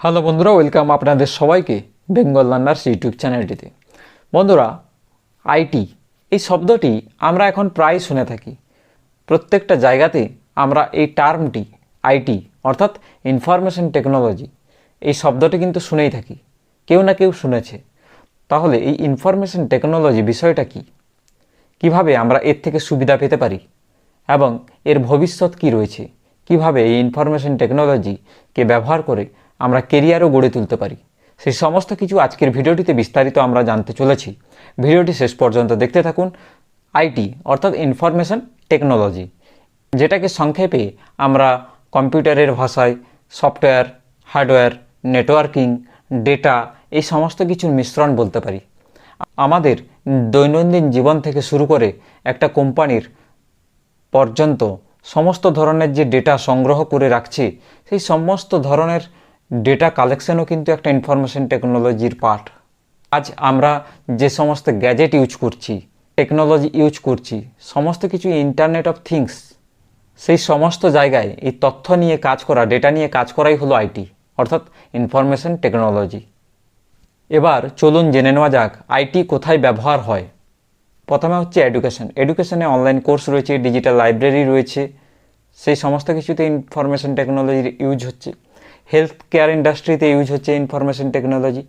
Hello বন্ধুরা welcome আপনাদের সবাইকে বেঙ্গল লার্নার্স ইউটিউব চ্যানেলটিতে বন্ধুরা আইটি এই শব্দটি আমরা এখন প্রায় শুনে থাকি। প্রত্যেকটা জায়গাতে আমরা এই টার্মটি আইটি অর্থাৎ ইনফরমেশন টেকনোলজি এই শব্দটি কিন্তু শুনেই থাকি। কেউ না কেউ শুনেছে। তাহলে এই ইনফরমেশন টেকনোলজি বিষয়টা কি? কীভাবে আমরা এর থেকে সুবিধা পেতে পারি? এবং এর ভবিষ্যৎ কি রয়েছে? কীভাবে এই ইনফরমেশন টেকনোলজিকে ব্যবহার করে আমরা কেরিয়ারও গড়ে তুলতে পারি। সেই সমস্ত কিছু আজকের ভিডিওটিতে বিস্তারিত আমরা জানতে চলেছি। ভিডিওটি শেষ পর্যন্ত দেখতে থাকুন। আইটি, অর্থাৎ ইনফরমেশন টেকনোলজি যেটাকে সংক্ষেপে আমরা কম্পিউটারের ভাষায় সফটওয়্যার হার্ডওয়্যার নেটওয়ার্কিং ডেটা এই সমস্ত কিছুর মিশ্রণ বলতে পারি। আমাদের দৈনন্দিন জীবন থেকে শুরু করে একটা কোম্পানির পর্যন্ত সমস্ত ধরনের যে ডেটা সংগ্রহ করে রাখছে, সেই সমস্ত ধরনের ডেটা কালেকশনও কিন্তু একটা ইনফরমেশন টেকনোলজির পার্ট আজ আমরা যে সমস্ত গ্যাজেট ইউজ করছি টেকনোলজি ইউজ করছি, সমস্ত কিছু ইন্টারনেট অফ থিংস সেই সমস্ত জায়গায় এই তথ্য নিয়ে কাজ করা ডেটা নিয়ে কাজ করাই হলো আইটি অর্থাৎ ইনফরমেশন টেকনোলজি এবার চলুন জেনে নেওয়া যাক আইটি কোথায় ব্যবহার হয়। প্রথমে হচ্ছে এডুকেশন এডুকেশনে অনলাইন কোর্স রয়েছে ডিজিটাল লাইব্রেরি রয়েছে, সেই সমস্ত কিছুতে ইনফরমেশন টেকনোলজির ইউজ হচ্ছে। হেলথ কেয়ার ইন্ডাস্ট্রিতে ইউজ হচ্ছে ইনফরমেশন টেকনোলজি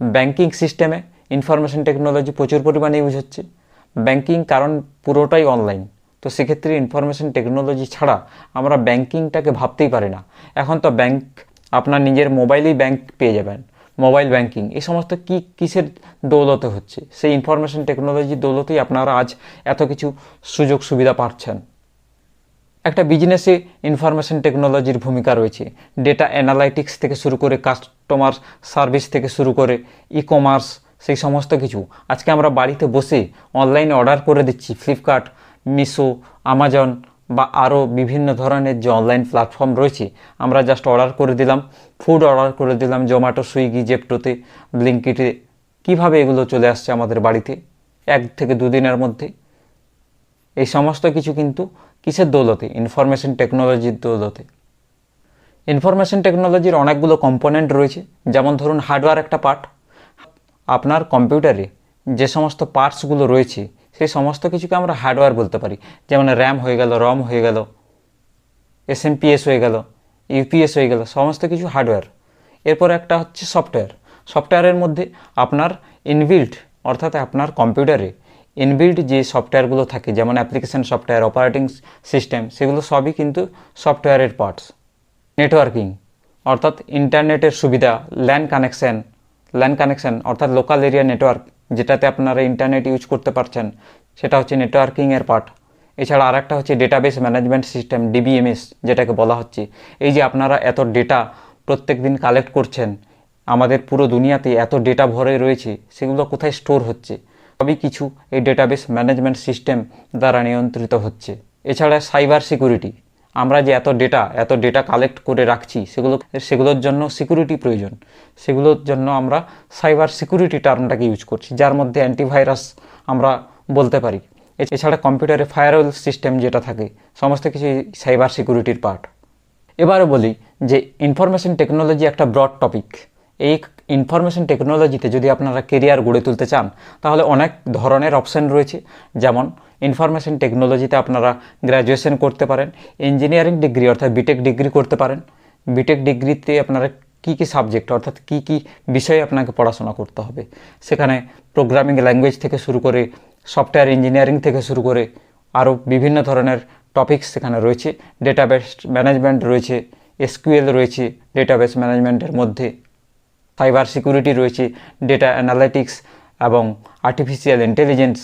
ব্যাংকিং সিস্টেমে ইনফরমেশন টেকনোলজি প্রচুর পরিমাণে ইউজ হচ্ছে। ব্যাংকিং কারণ পুরোটাই অনলাইন তো সেক্ষেত্রে ইনফরমেশন টেকনোলজি ছাড়া আমরা ব্যাংকিংটাকে ভাবতেই পারি না। এখন তো ব্যাংক আপনার নিজের মোবাইলেই ব্যাংক পেয়ে যাবেন। মোবাইল ব্যাংকিং এই সমস্ত কি, কিসের দৌলতে হচ্ছে? সেই ইনফরমেশন টেকনোলজির দৌলতেই আপনারা আজ এত কিছু সুযোগ সুবিধা পাচ্ছেন। একটা বিজনেসে ইনফরমেশন টেকনোলজির ভূমিকা রয়েছে। ডেটা অ্যানালাইটিক্স থেকে শুরু করে কাস্টমার সার্ভিস থেকে শুরু করে ই কমার্স সেই সমস্ত কিছু। আজকে আমরা বাড়িতে বসে অনলাইনে অর্ডার করে দিচ্ছি। ফ্লিপকার্ট মিশো আমাজন বা আরও বিভিন্ন ধরনের যে অনলাইন প্ল্যাটফর্ম রয়েছে, আমরা জাস্ট অর্ডার করে দিলাম। ফুড অর্ডার করে দিলাম জোম্যাটো সুইগি জেপটোতে ব্লিঙ্কিটে কীভাবে এগুলো চলে আসছে আমাদের বাড়িতে? এক থেকে দুদিনের মধ্যে। এই সমস্ত কিছু কিন্তু কিসের দৌলতে? ইনফরমেশন টেকনোলজির দৌলতে। ইনফরমেশন টেকনোলজির অনেকগুলো কম্পোনেন্ট রয়েছে। যেমন ধরুন হার্ডওয়্যার একটা পার্ট আপনার কম্পিউটারে যে সমস্ত পার্টসগুলো রয়েছে, সেই সমস্ত কিছুকে আমরা হার্ডওয়্যার বলতে পারি। যেমন র্যাম হয়ে গেল রম হয়ে গেল এসএমপিএস হয়ে গেল ইউপিএস হয়ে গেল, সমস্ত কিছু হার্ডওয়্যার এরপর একটা হচ্ছে সফটওয়্যার সফটওয়্যারের মধ্যে আপনার ইনবিল্ট অর্থাৎ আপনার কম্পিউটারে ইনবিল্ট যে সফটওয়্যারগুলো থাকে, যেমন অ্যাপ্লিকেশন সফটওয়্যার অপারেটিং সিস্টেম সেগুলো সবই কিন্তু সফটওয়্যারের পার্টস নেটওয়ার্কিং অর্থাৎ ইন্টারনেটের সুবিধা ল্যান্ড কানেকশন ল্যান্ড কানেকশান অর্থাৎ লোকাল এরিয়া নেটওয়ার্ক যেটাতে আপনারা ইন্টারনেট ইউজ করতে পারছেন, সেটা হচ্ছে নেটওয়ার্কিংয়ের পার্ট এছাড়া আরেকটা হচ্ছে ডেটাবেস ম্যানেজমেন্ট সিস্টেম ডিবিএমএস যেটাকে বলা হচ্ছে। এই যে আপনারা এত ডেটা প্রত্যেক দিন কালেক্ট করছেন, আমাদের পুরো দুনিয়াতে এত ডেটা ভরে রয়েছে, সেগুলো কোথায় স্টোর হচ্ছে? সবই কিছু এই ডেটাবেস ম্যানেজমেন্ট সিস্টেম দ্বারা নিয়ন্ত্রিত হচ্ছে। এছাড়া সাইবার সিকিউরিটি আমরা যে এত ডেটা এত ডেটা কালেক্ট করে রাখছি, সেগুলো, সেগুলোর জন্য সিকিউরিটি প্রয়োজন। সেগুলোর জন্য আমরা সাইবার সিকিউরিটি টার্মটাকে ইউজ করছি, যার মধ্যে অ্যান্টিভাইরাস আমরা বলতে পারি। এছাড়া কম্পিউটারে ফায়ারওয়েল সিস্টেম যেটা থাকে, সমস্ত কিছু সাইবার সিকিউরিটির পার্ট এবারে বলি যে ইনফরমেশন টেকনোলজি একটা ব্রড টপিক এই ইনফরমেশন টেকনোলজিতে যদি আপনারা কেরিয়ার গড়ে তুলতে চান, তাহলে অনেক ধরনের অপশান রয়েছে। যেমন ইনফরমেশন টেকনোলজিতে আপনারা গ্র্যাজুয়েশন করতে পারেন ইঞ্জিনিয়ারিং ডিগ্রি অর্থাৎ বিটেক ডিগ্রি করতে পারেন। বিটেক ডিগ্রিতে আপনারা কী কী সাবজেক্ট অর্থাৎ কী কী বিষয়ে আপনাকে পড়াশোনা করতে হবে। সেখানে প্রোগ্রামিং ল্যাঙ্গুয়েজ থেকে শুরু করে সফটওয়্যার ইঞ্জিনিয়ারিং থেকে শুরু করে আরও বিভিন্ন ধরনের টপিকস সেখানে রয়েছে। ডেটাবেস ম্যানেজমেন্ট রয়েছে এসকিউএল রয়েছে ডেটাবেস ম্যানেজমেন্টের মধ্যে। সাইবার সিকিউরিটি রয়েছে ডেটা অ্যানালাইটিক্স এবং আর্টিফিশিয়াল ইন্টেলিজেন্স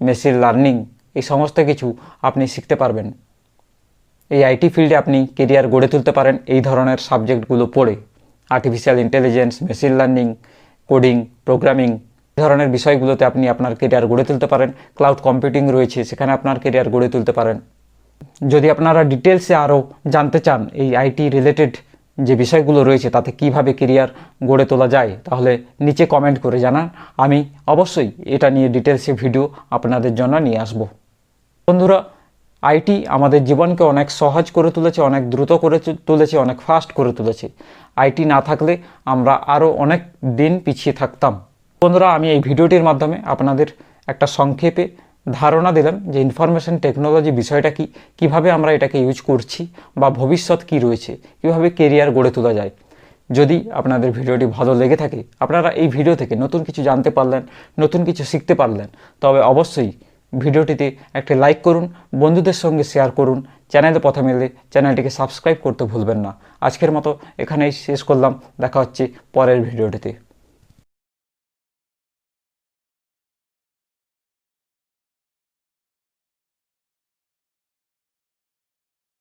মেশিন লার্নিং এই সমস্ত কিছু আপনি শিখতে পারবেন। এই আইটি ফিল্ডে আপনি কেরিয়ার গড়ে তুলতে পারেন এই ধরনের সাবজেক্টগুলো পড়ে। Artificial intelligence machine learning coding programming এই ধরনের বিষয়গুলোতে আপনি আপনার কেরিয়ার গড়ে তুলতে পারেন। ক্লাউড কম্পিউটিং রয়েছে, সেখানে আপনার কেরিয়ার গড়ে তুলতে পারেন। যদি আপনারা ডিটেলসে আরও জানতে চান এই আইটি রিলেটেড যে বিষয়গুলো রয়েছে তাতে কীভাবে কেরিয়ার গড়ে তোলা যায়, তাহলে নিচে কমেন্ট করে জানান। আমি অবশ্যই এটা নিয়ে ডিটেলসে ভিডিও আপনাদের জন্য নিয়ে আসব। বন্ধুরা আইটি আমাদের জীবনকে অনেক সহজ করে তুলেছে, অনেক দ্রুত করে তুলেছে, অনেক ফাস্ট করে তুলেছে। আইটি না থাকলে আমরা আরও অনেক দিন পিছিয়ে থাকতাম। বন্ধুরা, আমি এই ভিডিওটির মাধ্যমে আপনাদের একটা সংক্ষেপে ধারণা দিলাম যে ইনফরমেশন টেকনোলজি বিষয়টা কি, কীভাবে আমরা এটাকে ইউজ করছি বা ভবিষ্যৎ কি রয়েছে, কীভাবে কেরিয়ার গড়ে তোলা যায়। যদি আপনাদের ভিডিওটি ভালো লেগে থাকে, আপনারা এই ভিডিও থেকে নতুন কিছু জানতে পারলেন, নতুন কিছু শিখতে পারলেন, তবে অবশ্যই ভিডিওটিতে একটি লাইক করুন, বন্ধুদের সঙ্গে শেয়ার করুন চ্যানেলে প্রথমে এলে চ্যানেলটিকে সাবস্ক্রাইব করতে ভুলবেন না। আজকের মতো এখানেই শেষ করলাম, দেখা হচ্ছে পরের ভিডিওটিতে।